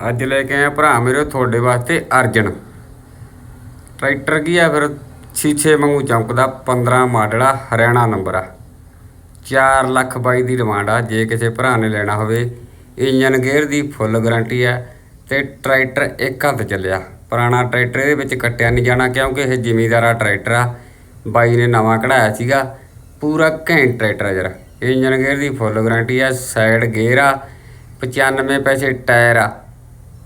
ਅੱਜ ਲੈ ਕੇ ਆਇਆ ਭਰਾ ਮੇਰੇ ਤੁਹਾਡੇ ਵਾਸਤੇ ਅਰਜਨ। ਟਰੈਕਟਰ ਕੀ ਆ ਫਿਰ? ਛੀਛੇ ਵਾਂਗੂ ਚਮਕਦਾ 15 ਮਾਡਲ ਆ ਹਰਿਆਣਾ ਨੰਬਰ ਆ। 4 ਲੱਖ ਬਾਈ ਦੀ ਡਿਮਾਂਡ ਆ, ਜੇ ਕਿਸੇ ਭਰਾ ਨੇ ਲੈਣਾ ਹੋਵੇ। ਇੰਜਨ ਗੇਅਰ ਦੀ ਫੁੱਲ ਗਾਰੰਟੀ ਆ ਤੇ ਟਰੈਕਟਰ ਇੱਕ ਹੱਥ ਚੱਲਿਆ। ਪੁਰਾਣਾ ਟਰੈਕਟਰ ਇਹਦੇ ਵਿੱਚ ਕੱਟਿਆ ਨਹੀਂ ਜਾਣਾ ਕਿਉਂਕਿ ਇਹ ਜ਼ਿਮੀਦਾਰਾ ਟਰੈਕਟਰ ਆ। ਬਾਈ ਨੇ ਨਵਾਂ ਕਢਾਇਆ ਸੀਗਾ, ਪੂਰਾ ਘੈਂਟ ਟਰੈਕਟਰ ਆ ਯਾਰ ਇੰਜਨ ਗੇਅਰ ਦੀ ਫੁੱਲ ਗਾਰੰਟੀ ਆ, ਸਾਈਡ ਗੇਅਰ ਆ 95 ਪੈਸੇ ਟਾਇਰ ਆ।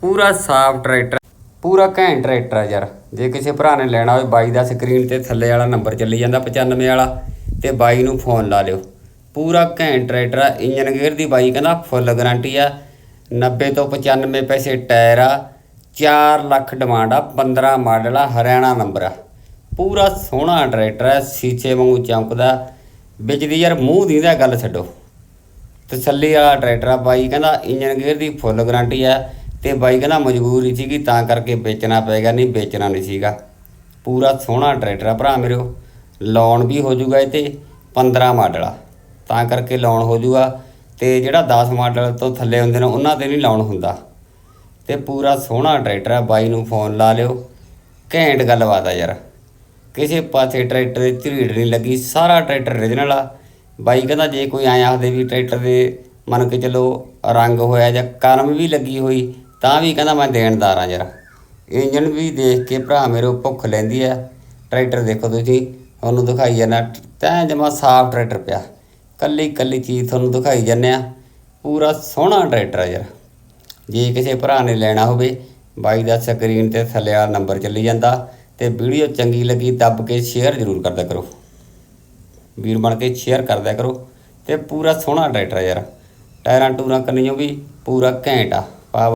ਪੂਰਾ ਸਾਫ਼ ਟਰੈਕਟਰ। ਪੂਰਾ ਘੈਂਟ ਟਰੈਕਟਰ ਆ ਯਾਰ। ਜੇ ਕਿਸੇ ਭਰਾ ਨੇ ਲੈਣਾ ਹੋਵੇ, ਬਾਈ ਦਾ ਸਕਰੀਨ ਤੇ ਥੱਲੇ ਵਾਲਾ ਨੰਬਰ ਚੱਲੀ ਜਾਂਦਾ 95 ਵਾਲਾ, ਤੇ ਬਾਈ ਨੂੰ ਫੋਨ ਲਾ ਲਿਓ। ਪੂਰਾ ਘੈਂਟ ਟਰੈਕਟਰ ਆ, ਇੰਜਨ ਗੇਅਰ ਦੀ ਬਾਈ ਕਹਿੰਦਾ ਫੁੱਲ ਗਾਰੰਟੀ ਆ। 90 ਤੋਂ 95 ਪੈਸੇ ਟਾਇਰ ਆ 4 ਲੱਖ ਡਿਮਾਂਡ ਆ 15 ਮਾਡਲ ਆ, ਹਰਿਆਣਾ ਨੰਬਰ ਆ। ਪੂਰਾ ਸੋਹਣਾ ਟਰੈਕਟਰ ਆ, ਸੀਚੇ ਵਾਂਗੂ ਚਮਕਦਾ। ਵਿੱਚ ਦੀ ਯਾਰ ਮੂੰਹ ਦੀ ਗੱਲ ਛੱਡੋ। ਤਸੱਲੀ ਵਾਲਾ ਟਰੈਕਟਰ ਆ, ਬਾਈ ਕਹਿੰਦਾ ਇੰਜਨ ਗੇਅਰ ਦੀ ਫੁੱਲ ਗਾਰੰਟੀ ਆ। ਤੇ ਬਾਈ ਕਹਿੰਦਾ ਮਜਬੂਰੀ ਸੀਗੀ, ਤਾਂ ਕਰਕੇ ਵੇਚਣਾ ਪਏਗਾ ਨਹੀਂ ਵੇਚਣਾ ਨਹੀਂ ਸੀਗਾ। ਪੂਰਾ ਸੋਹਣਾ ਟਰੈਕਟਰ ਆ ਭਰਾ ਮੇਰਿਓ ਲੋਨ ਵੀ ਹੋ ਜਾਊਗਾ ਇਹ ਤੇ 15 ਮਾਡਲ ਆ। ਤਾਂ ਕਰਕੇ ਲੋਨ ਹੋ ਜਾਊਗਾ ਤੇ ਜਿਹੜਾ 10 ਮਾਡਲ ਤੋਂ ਥੱਲੇ ਹੁੰਦੇ ਨੇ, ਉਹਨਾਂ ਤੇ ਨਹੀਂ ਲੋਨ ਹੁੰਦਾ। ਤੇ ਪੂਰਾ ਸੋਹਣਾ ਟਰੈਕਟਰ ਆ, ਬਾਈ ਨੂੰ ਫੋਨ ਲਾ ਲਿਓ। ਘੈਂਟ ਗੱਲਬਾਤ ਆ ਯਾਰ। ਕਿਸੇ ਪਾਸੇ ਟਰੈਕਟਰ ਦੀ ਝਰੀੜ ਨਹੀਂ ਲੱਗੀ, ਸਾਰਾ ਟਰੈਕਟਰ ਓਰੀਜਨਲ ਆ। ਬਾਈ ਕਹਿੰਦਾ ਜੇ ਕੋਈ ਆਇਆ ਆਖਦੇ ਵੀ ਟਰੈਕਟਰ ਦੇ ਮੰਨ ਕੇ ਚਲੋ ਰੰਗ ਹੋਇਆ ਜਾਂ ਕਲਮ ਵੀ ਲੱਗੀ ਹੋਈ ਤਾਂ ਵੀ ਕਹਿੰਦਾ ਮੈਂ ਦੇਣਦਾਰ ਆ ਯਾਰ ਇੰਜਨ ਵੀ ਦੇਖ ਕੇ ਭਰਾ ਮੇਰੇ ਭੁੱਖ ਲੈਂਦੀ ਆ। ਟਰੈਕਟਰ ਦੇਖੋ ਤੁਸੀਂ, ਤੁਹਾਨੂੰ ਦਿਖਾਈ ਜਾਣਾ ਤੈਂ ਜਮਾ ਸਾਫ਼ ਟਰੈਕਟਰ ਪਿਆ। ਕੱਲੀ ਕੱਲੀ ਚੀਜ਼ ਤੁਹਾਨੂੰ ਦਿਖਾਈ ਜਾਂਦੇ ਆ। ਪੂਰਾ ਸੋਹਣਾ ਟਰੈਕਟਰ ਆ ਯਾਰ ਜੇ ਕਿਸੇ ਭਰਾ ਨੇ ਲੈਣਾ ਹੋਵੇ, ਬਾਈ ਦਾ ਸਕਰੀਨ ਤੇ ਥੱਲੇ ਵਾਲਾ ਨੰਬਰ ਚੱਲੀ ਜਾਂਦਾ ਤੇ ਵੀਡੀਓ ਚੰਗੀ ਲੱਗੀ ਦੱਬ ਕੇ ਸ਼ੇਅਰ ਜ਼ਰੂਰ ਕਰਦਾ ਕਰੋ। ਵੀਰ ਬਣ ਕੇ ਸ਼ੇਅਰ ਕਰਦਾ ਕਰੋ। ਤੇ ਪੂਰਾ ਸੋਹਣਾ ਟਰੈਕਟਰ ਯਾਰ ਟਾਇਰਾਂ ਟੂਰਾਂ ਕੰਨੀਓ ਵੀ ਪੂਰਾ ਘੈਂਟ ਆ।